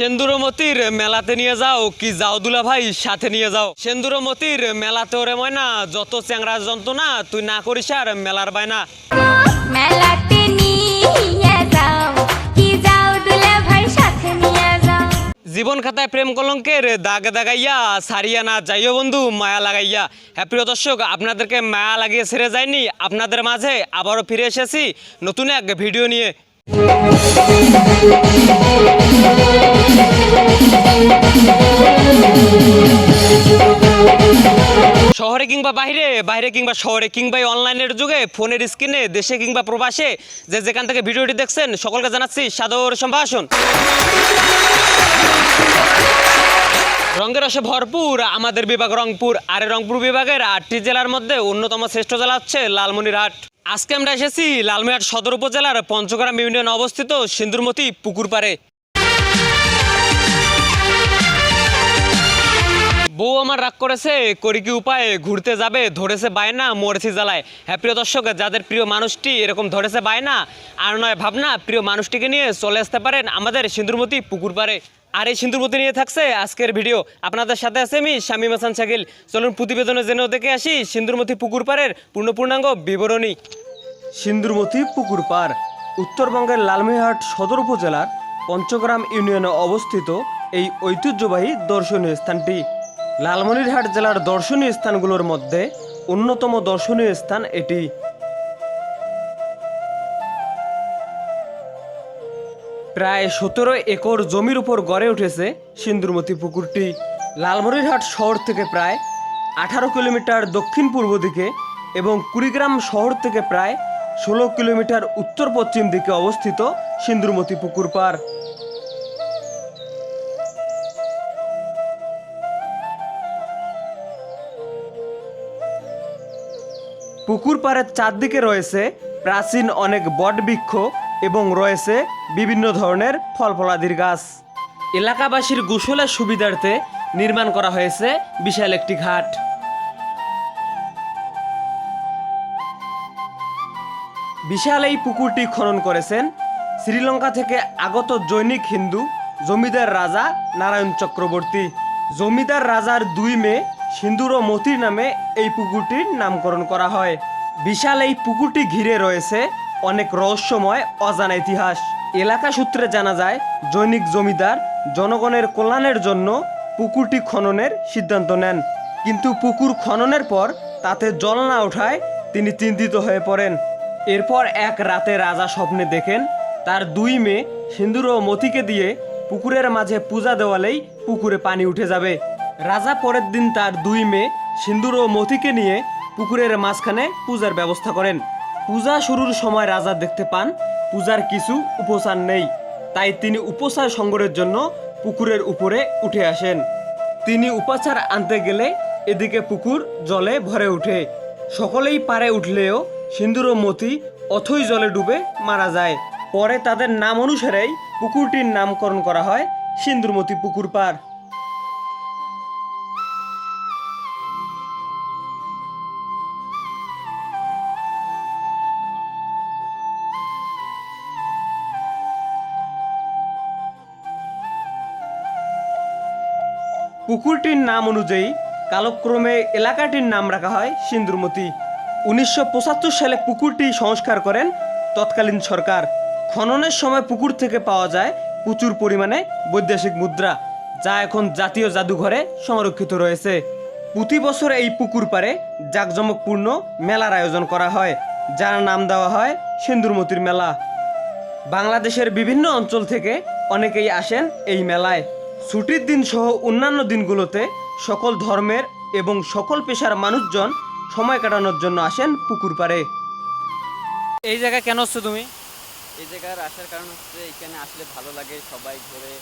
সেন্দুরমতির মেলাতে নিয়ে যাও কি যাও দুলা ভাই সাথে নিয়ে যাও। সেন্দুরমতির মেলাতে ওরে ময়না যত চ্যাংরা যন্ত্রণা তুই না করিস আর মেলার বায়না। মেলাতে নিয়ে যাও কি যাও দুলা ভাই সাথে নিয়ে যাও। জীবন খাতায় প্রেম কলঙ্কের দাগ দাগাইয়া সারিয়া না যাইও বন্ধু মায়া লাগাইয়া। হ্যাঁ প্রিয় দর্শক আপনাদেরকে মায়া লাগিয়ে ছেড়ে যায়নি আপনাদের মাঝে আবারও ফিরে এসেছি নতুন এক ভিডিও নিয়ে। শহরে কিংবা বাইরে বাইরে কিংবা শহরে কিংবা অনলাইনের যুগে, ফোনের স্ক্রিনে, দেশে কিংবা প্রবাসে, যে যেখান থেকে ভিডিওটি দেখছেন, সকলকে জানাচ্ছি সাদর সম্ভাষণ। রঙের রসে ভরপুর, আমাদের বিভাগ রংপুর, আর রংপুর বিভাগের আটটি জেলার মধ্যে অন্যতম শ্রেষ্ঠ জেলা হচ্ছে লালমনিরহাট। আজকে আমরা এসেছি লালমনিরহাট সদর উপজেলার পঞ্চগ্রাম ইউনিয়ন অবস্থিত সিন্দুরমতি পুকুর বউ আমার রাগ করেছে, করি কি উপায়ে? ঘুরতে যাবে, ধরেছে বায়না, মরেছি জ্বালায়। হ্যাঁ প্রিয় দর্শক, যাদের প্রিয় মানুষটি এরকম ধরেছে বায়না, আর নয় ভাবনা, প্রিয় মানুষটিকে নিয়ে চলে আসতে পারেন আমাদের সিন্দুরমতি পুকুর পাড়ে। আর এই সিন্দুরমতি নিয়ে থাকছে আজকের ভিডিও। আপনাদের সাথে আছে আমি শামীম হাসান শাকিল। চলুন প্রতিবেদনে জেনেও দেখে আসি সিন্দুরমতি পুকুর পাড়ের পূর্ণ পূর্ণাঙ্গ বিবরণী। সিন্দুরমতি পুকুর পাড়, উত্তরবঙ্গের লালমিহাট সদর উপজেলার পঞ্চগ্রাম ইউনিয়নে অবস্থিত এই ঐতিহ্যবাহী দর্শনীয় স্থানটি। লালমনিরহাট জেলার দর্শনীয় স্থানগুলোর মধ্যে অন্যতম দর্শনীয় স্থান এটি। প্রায় সতেরো একর জমির উপর গড়ে উঠেছে সিন্দুরমতি পুকুরটি। লালমনিরহাট শহর থেকে প্রায় আঠারো কিলোমিটার দক্ষিণ পূর্ব দিকে এবং কুড়িগ্রাম শহর থেকে প্রায় ষোলো কিলোমিটার উত্তর পশ্চিম দিকে অবস্থিত সিন্দুরমতি পুকুর পাড়। পুকুর পাড়ের চারদিকে রয়েছে প্রাচীন অনেক বটবৃক্ষ এবং রয়েছে বিভিন্ন ধরনের ফল ফলাদির গাছ। এলাকাবাসীর গোসলের সুবিধার্থে নির্মাণ করা হয়েছে বিশাল একটি ঘাট। বিশাল এই পুকুরটি খনন করেছেন শ্রীলঙ্কা থেকে আগত জৈনিক হিন্দু জমিদার রাজা নারায়ণ চক্রবর্তী। জমিদার রাজার দুই মেয়ে সিন্দুর ও মতির নামে এই পুকুরটির নামকরণ করা হয়। বিশাল এই পুকুরটি ঘিরে রয়েছে অনেক রহস্যময়, অজানা ইতিহাস। এলাকা সূত্রে জানা যায়, জৈনিক জমিদার জনগণের কল্যাণের জন্য পুকুরটি খননের সিদ্ধান্ত নেন। কিন্তু পুকুর খননের পর তাতে জল না ওঠায় তিনি চিন্তিত হয়ে পড়েন। এরপর এক রাতে রাজা স্বপ্নে দেখেন, তার দুই মেয়ে সিন্দুর ও মতিকে দিয়ে পুকুরের মাঝে পূজা দেওয়ালেই পুকুরে পানি উঠে যাবে। রাজা পরের দিন তার দুই মেয়ে, সিন্দুর ও মতিকে নিয়ে পুকুরের মাঝখানে পূজার ব্যবস্থা করেন। পূজা শুরুর সময় রাজা দেখতে পান, পূজার কিছু উপচার নেই। তাই তিনি উপচার সংগ্রহের জন্য পুকুরের উপরে উঠে আসেন। তিনি উপাচার আনতে গেলে এদিকে পুকুর জলে ভরে ওঠে। সকলেই পারে উঠলেও সিন্দুর ও মতি অথই জলে ডুবে মারা যায়। পরে তাদের নাম অনুসারেই পুকুরটির নামকরণ করা হয় সিন্দুরমতি পুকুর পাড়। পুকুরটির নাম অনুযায়ী কালক্রমে এলাকাটির নাম রাখা হয় সিন্দুরমতি। উনিশশো পঁচাত্তর সালে পুকুরটি সংস্কার করেন তৎকালীন সরকার। খননের সময় পুকুর থেকে পাওয়া যায় প্রচুর পরিমাণে বৈদেশিক মুদ্রা, যা এখন জাতীয় জাদুঘরে সংরক্ষিত রয়েছে। প্রতি বছর এই পুকুর পারে জাঁকজমকপূর্ণ মেলার আয়োজন করা হয়, যার নাম দেওয়া হয় সিন্দুরমতির মেলা। বাংলাদেশের বিভিন্ন অঞ্চল থেকে অনেকেই আসেন এই মেলায়। ছুটির দিন সহ অন্যান্য দিনগুলোতে সকল ধর্মের এবং সকল পেশার মানুষজন সময় কাটানোর জন্য আসেন পুকুর পাড়ে। এই জায়গায় কেন হচ্ছে তুমি? এই জায়গার আসার কারণ হচ্ছে এখানে আসলে ভালো লাগে সবাই ঘুরে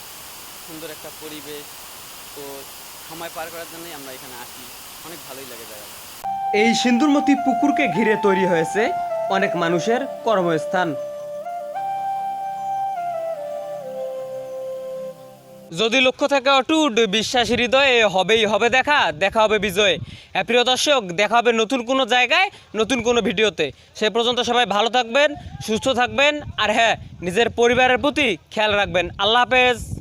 সুন্দর একটা পরিবেশ। তো সময় পার করার জন্যই আমরা এখানে আসি। অনেক ভালোই লাগে জায়গাটা। এই সিন্দুরমতি পুকুরকে ঘিরে তৈরি হয়েছে অনেক মানুষের কর্মস্থান। যদি লক্ষ্য থাকে অটুট, বিশ্বাসী হৃদয়ে হবেই হবে দেখা দেখা হবে বিজয়। হ্যাঁ প্রিয় দর্শক, দেখা হবে নতুন কোনো জায়গায়, নতুন কোনো ভিডিওতে। সে পর্যন্ত সবাই ভালো থাকবেন, সুস্থ থাকবেন, আর হ্যাঁ নিজের পরিবারের প্রতি খেয়াল রাখবেন। আল্লাহ হাফেজ।